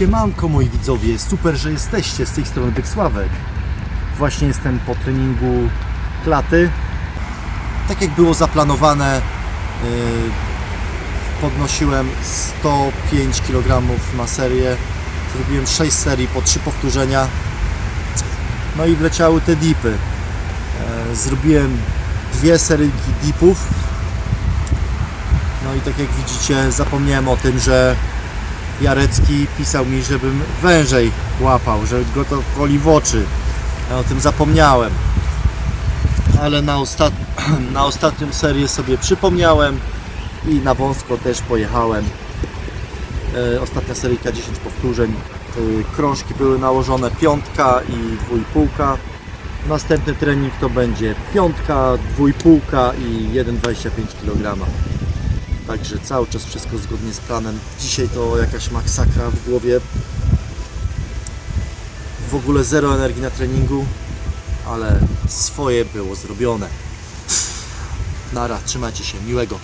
Siemanko moi widzowie, super, że jesteście z tej strony Byk Sławek. Właśnie jestem po treningu klaty. Tak jak było zaplanowane, yy, podnosiłem 105 kg na serię. Zrobiłem 6 serii po 3 powtórzenia. No i wleciały te dipy. E, Zrobiłem dwie seryjki dipów. No i tak jak widzicie, zapomniałem o tym, że Jarecki pisał mi, żebym wężej łapał, że go to koli w oczy. Ja o tym zapomniałem. Ale na, ostat... na ostatnią serię sobie przypomniałem i na wąsko też pojechałem. E, ostatnia seryjka 10 powtórzeń. E, krążki były nałożone piątka i dwójpółka. Następny trening to będzie piątka, dwójpółka i 1,25 kg. Także cały czas wszystko zgodnie z planem. Dzisiaj to jakaś masakra w głowie. W ogóle zero energii na treningu, ale swoje było zrobione. Nara, trzymajcie się, miłego.